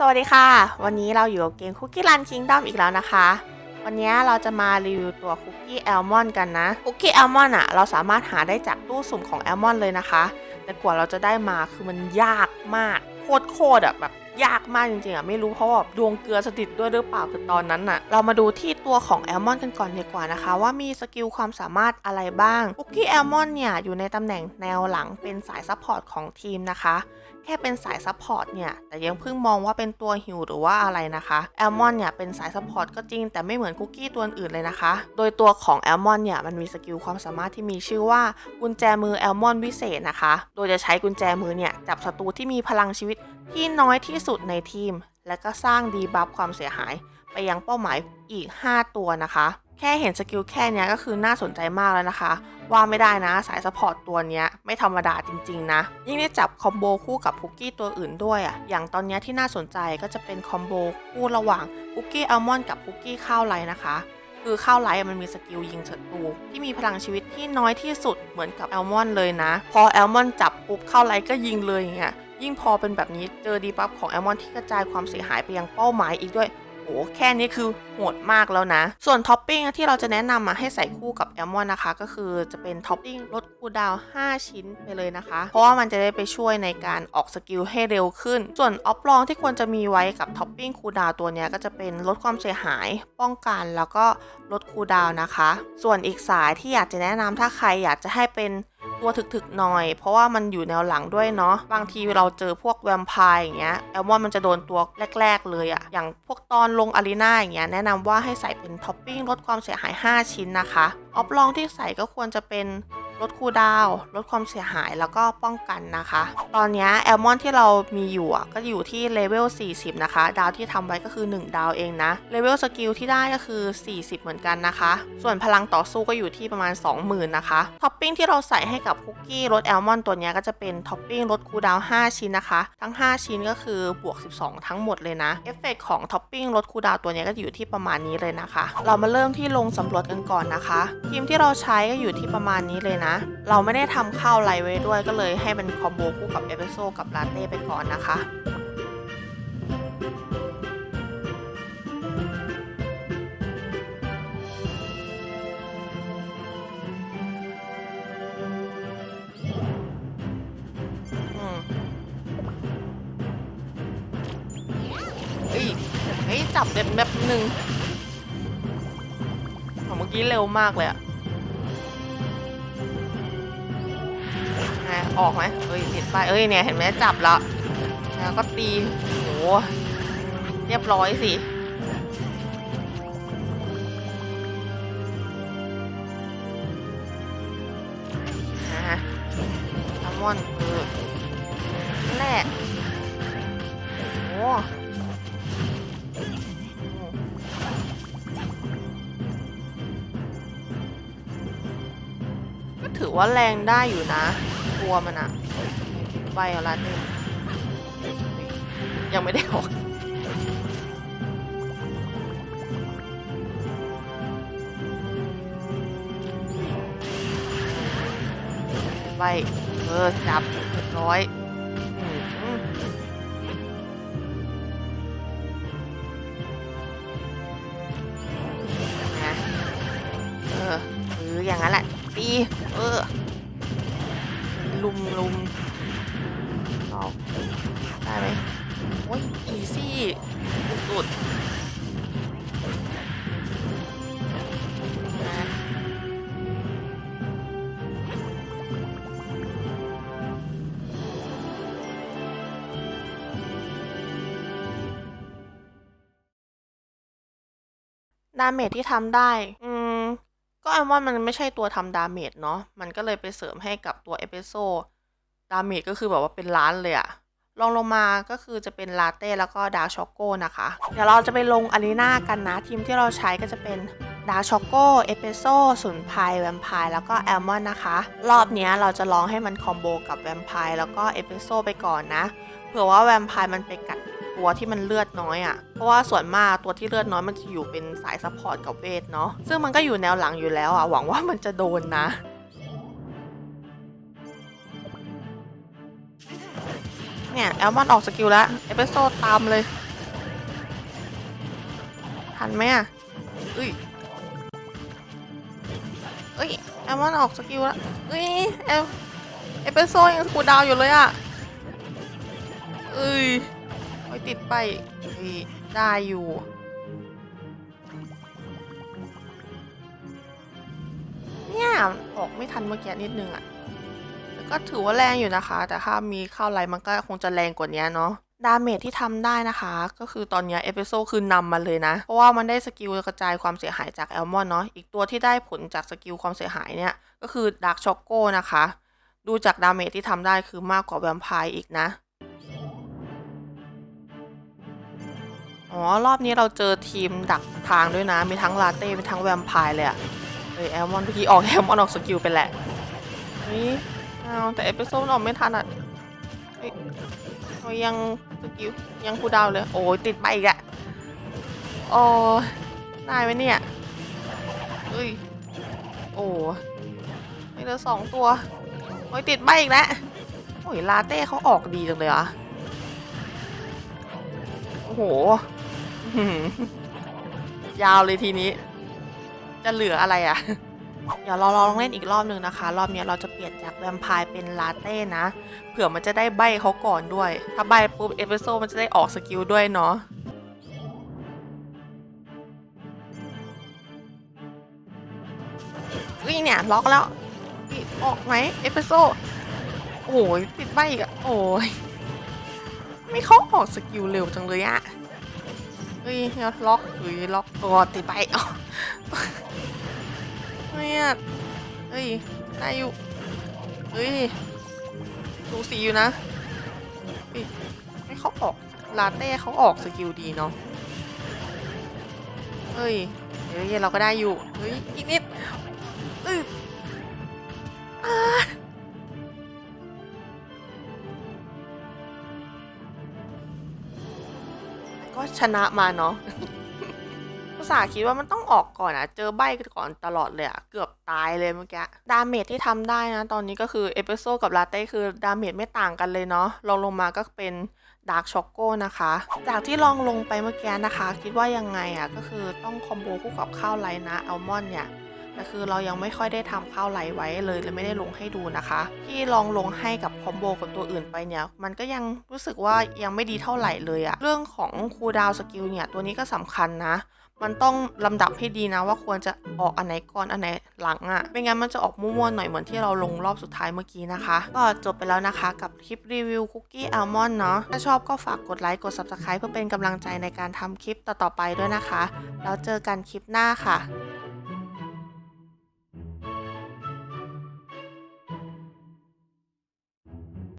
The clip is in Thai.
สวัสดีค่ะ วันนี้เราอยู่กับเกมคุกกี้รันคิงด้อมอีกแล้วนะคะ วันนี้เราจะมารีวิวตัวคุกกี้แอลมอนกันนะคุกกี้แอลมอนอะเราสามารถหาได้จากตู้สุ่มของแอลมอนเลยนะคะ แต่กว่าเราจะได้มาคือมันยากมาก โคตรโคตรอะแบบยากมากจริงๆอะไม่รู้เพราะว่าดวงเกลือสถิตด้วยหรือเปล่าคือตอนนั้นอะ เรามาดูที่ ตัวของ Almond กันก่อนดีกว่านะคะ ว่ามีสกิลความสามารถอะไรบ้าง Cookie Almond เนี่ยอยู่ในตำแหน่งแนวหลังเป็นสายซัพพอร์ตของทีมนะคะแค่เป็นสายซัพพอร์ตเนี่ยแต่ยังเพิ่งมองว่าเป็นตัวฮิวหรือว่าอะไรนะคะแอลมอนเนี่ยเป็นสายซัพพอร์ตก็จริงแต่ไม่เหมือนคุกกี้ตัวอื่นเลยนะคะ โดยตัวของแอลมอนเนี่ยมันมีสกิลความสามารถที่มีชื่อว่ากุญแจมือแอลมอนวิเศษนะคะ โดยจะใช้กุญแจมือเนี่ยจับศัตรูที่มีพลังชีวิตที่น้อยที่สุดในทีม และก็สร้างดีบัฟความเสียหายไปยังเป้าหมายอีก 5 ตัวนะคะ แค่เห็นสกิลแค่เนี้ยก็คือน่าสนใจมากแล้วนะคะ ว่าไม่ได้นะสายสปอร์ตตัวเนี้ยไม่ธรรมดาจริงๆนะ ยิ่งได้จับคอมโบคู่กับคุกกี้ตัวอื่นด้วยอะ่ะอย่างตอนเนี้ยที่น่าสนใจก็จะเป็นคอมโบคู่ระหว่างคุกกี้อัลมอนด์กับคุกกี้ข้าวไรนะคะคือข้าวไลท์มันมีสกิลยิงศัตรูที่มีพลังชีวิตที่น้อยที่สุดเหมือนกับแอลมอนด์เลยนะ พอแอลมอนด์จับปุ๊บข้าวไลท์ก็ยิงเลยอย่างเงี้ย ยิ่งพอเป็นแบบนี้เจอดีบัฟของแอลมอนที่กระจายความเสียหายไปยังเป้าหมายอีกด้วยโอ้แค่นี้คือโหดมากแล้วนะ ส่วนท็อปปิ้งที่เราจะแนะนำมาให้ใส่คู่กับแอลมอนนะคะ ก็คือจะเป็นท็อปปิ้งลดคูดาว 5 ชิ้นไปเลยนะคะ เพราะว่ามันจะได้ไปช่วยในการออกสกิลให้เร็วขึ้น ส่วนออฟลองที่ควรจะมีไว้กับท็อปปิ้งคูดาวตัวนี้ก็จะเป็นลดความเสียหาย ป้องกันแล้วก็ลดคูดาวนะคะ ส่วนอีกสายที่อยากจะแนะนำถ้าใครอยากจะให้เป็น ตัวถึกๆหน่อย เพราะว่ามันอยู่แนวหลังด้วยเนาะบางทีเราเจอพวกแวมไพร์อย่างเงี้ยแอลมอนมันจะโดนตัวแรก ๆ เลยอะอย่างพวกตอนลงอารีนาอย่างเงี้ยแนะนำว่าให้ใส่เป็นท็อปปิ้งลดความเสียหาย 5 ชิ้นนะคะออฟลองที่ใส่ก็ควรจะเป็น ลดคูดาว ลดความเสียหายแล้วก็ป้องกันนะคะ ตอนนี้แอลมอนที่เรามีอยู่ก็อยู่ที่เลเวล 40 นะคะ ดาวที่ทำไว้ก็คือ 1 ดาวเองนะ เลเวลสกิลที่ได้ก็คือ 40 เหมือนกันนะคะ ส่วนพลังต่อสู้ก็อยู่ที่ประมาณ 20,000 นะคะ ท็อปปิ้งที่เราใส่ให้กับคุกกี้รสแอลมอนตัวนี้ก็จะเป็นท็อปปิ้งลดคูดาว 5 ชิ้นนะคะ ทั้ง 5 ชิ้นก็คือบวก 12 ทั้งหมดเลยนะ เอฟเฟกของท็อปปิ้งลดคูดาวตัวนี้ก็อยู่ที่ประมาณนี้เลยนะคะ เรามาเริ่มที่ลงสำรวจกันก่อนนะคะทีมที่เราใช้ก็อยู่ที่ประมาณนี้เลยนะเราไม่ได้ทำข้าวไรไว้ด้วยก็เลยให้เป็นคอมโบคู่กับเอสเปรสโซ่กับลาเต้ไปก่อนนะคะอืมเฮ้ยเฮ้จับเด็ดแบบหนึ่งของเมื่อกี้เร็วมากเลยอะ ไงออกไหมเฮ้ยเห็นไปเอ้ยเนี่ยเห็นไหมจับแล้วแล้วก็ตีโหเรียบร้อยสินะอัลมอนด์เออนั่นแหละโอ้ก็ถือว่าแรงได้อยู่นะ ตัวมันอะใบอะไรนี่ยังไม่ได้ออกใบเออจับเรียบร้อยนะเออหรืออย่างนั้นแหละตีเออ ลุมลุมเอาได้ไหมโอ้ยอีซี่สุดๆนะดาเมจที่ทำได้ อื มก็แอมว่ามันไม่ใช่ตัวทำดาเมจเนาะ มันก็เลยไปเสริมให้กับตัวเอเปโซดาเมจก็คือแบบว่าเป็นล้านเลยอะลองลงมาก็คือจะเป็นลาเต้แล้วก็ดาร์ช็อกโก้นะคะ เดี๋ยวเราจะไปลงอารีนากันนะ ทีมที่เราใช้ก็จะเป็นดาร์ช็อกโก้เอเปโซ่สุนไพรแวมไพร์แล้วก็แอลมอนนะคะ รอบนี้เราจะลองให้มันคอมโบกับแวมไพร์แล้วก็เอเปโซ่ไปก่อนนะ เผื่อว่าแวมไพร์มันไปกัด ตัวที่มันเลือดน้อยอะ่ะ เพราะว่าส่วนมากตัวที่เลือดน้อยมันจะอยู่เป็นสายซัพพอร์ตกับเวทเนาะ ซึ่งมันก็อยู่แนวหลังอยู่แล้วอะ่ะ หวังว่ามันจะโดนนะเนี่ยแอลมอนออกสกิลแล้ว เอเปโซตามเลย ทันไหมอะเอ้ยเอ้ยแอลมอนออกสกิลแล้วเอ้ยเอลเอเปโซยังคูดาวอยู่เลยอะเอ้ย โอ้ยติดไปได้อยู่ เนี่ย ออกไม่ทันเมื่อกี้นิดนึงอะแต่ก็ถือว่าแรงอยู่นะคะ แต่ถ้ามีเข้าไลมันก็คงจะแรงกว่านี้เนาะดาเมจที่ทำได้นะคะ ก็คือตอนนี้เอพิโซคือนำมาเลยนะ เพราะว่ามันได้สกิลกระจายความเสียหายจากแอลมอนเนาะอีกตัวที่ได้ผลจากสกิลความเสียหายเนี่ยก็คือดาร์กช็อกโก้นะคะ ดูจากดาเมจที่ทำได้คือมากกว่าแวมไพร์อีกนะ อ๋อ รอบนี้เราเจอทีมดักทางด้วยนะ มีทั้งลาเต้ มีทั้งแวมไพร์เลยอะเอ้ยแอลมอนเมื่อกี้ออกแอลมอนออกสกิลไปแหละนี่เอาแต่เอพิโซดออกไม่ทันอะเฮ้ยเอายังสกิลยังคูดาวเลย โอ้ยติดไปอีกอะโอ้ยได้ไหมเนี่ยเฮ้ย โอ้ไม่เหลือสองตัว โอ้ยติดไปอีกแล้ว โอ้ยลาเต้เขาออกดีจังเลยอะโอ้โห ยาวเลยทีนี้ จะเหลืออะไรอะ่ะ เดี๋ยวเราลองเล่นอีกรอบหนึ่งนะคะ รอบนี้เราจะเปลี่ยนจากแวมไพร์เป็นลาเต้นะ เผื่อมันจะได้ใบเขาก่อนด้วย ถ้าใบปุ๊บเอพิโซมันจะได้ออกสกิลด้วยเนาะวิ่งเนี่ย ล็อกแล้วออกไหมเอพิโซโอ้ยติดใบอีกอะโอ้ยไม่เขาออกสกิลเร็วจังเลยอะ เฮ้ยเดี๋ยวล็อกเฮ้ยล็อกตัวติดใบเอาเนี่ยเฮ้ยได้อยู่เฮ้ยสูสีอยู่นะเฮ้ยให้เขาออกลาเต้เขาออกสกิลดีเนาะเฮ้ยเดี๋ยวเราก็ได้อยู่เฮ้ยอีกนิดเอ้ย ก็ชนะมาเนาะภาษาคิดว่ามันต้องออกก่อนอะเจอใบก่อนตลอดเลยอะเกือบตายเลยเมื่อกี้ ดาเมจที่ทำได้นะ ตอนนี้ก็คือเอพิโซกับลาเต้คือดาเมจไม่ต่างกันเลยเนาะลองลงมาก็เป็นดาร์กช็อกโก้นะคะ จากที่ลองลงไปเมื่อกี้นะคะ คิดว่ายังไงอะก็คือต้องคอมโบคู่กับข้าวไลนะอัลมอนด์เนี่ย แต่คือเรายังไม่ค่อยได้ทำข้าวไหลไว้เลยเลยไม่ได้ลงให้ดูนะคะ ที่ลองลงให้กับคอมโบกับตัวอื่นไปเนี่ยมันก็ยังรู้สึกว่ายังไม่ดีเท่าไหร่เลยอะเรื่องของคูลดาวสกิลเนี่ยตัวนี้ก็สำคัญนะมันต้องลำดับให้ดีนะว่าควรจะออกอันไหนก่อนอันไหนหลังอะ่ะไม่งั้นมันจะออกมั่วๆหน่อยเหมือนที่เราลงรอบสุดท้ายเมื่อกี้นะคะ ก็จบไปแล้วนะคะกับคลิปรีวิวคุกกี้อัลมอนด์เนาะถ้าชอบก็ฝากกดไลค์กด Subscribe เพื่อเป็นกำลังใจในการทำคลิปต่อๆไปด้วยนะคะ แล้วเจอกันคลิปหน้าค่ะ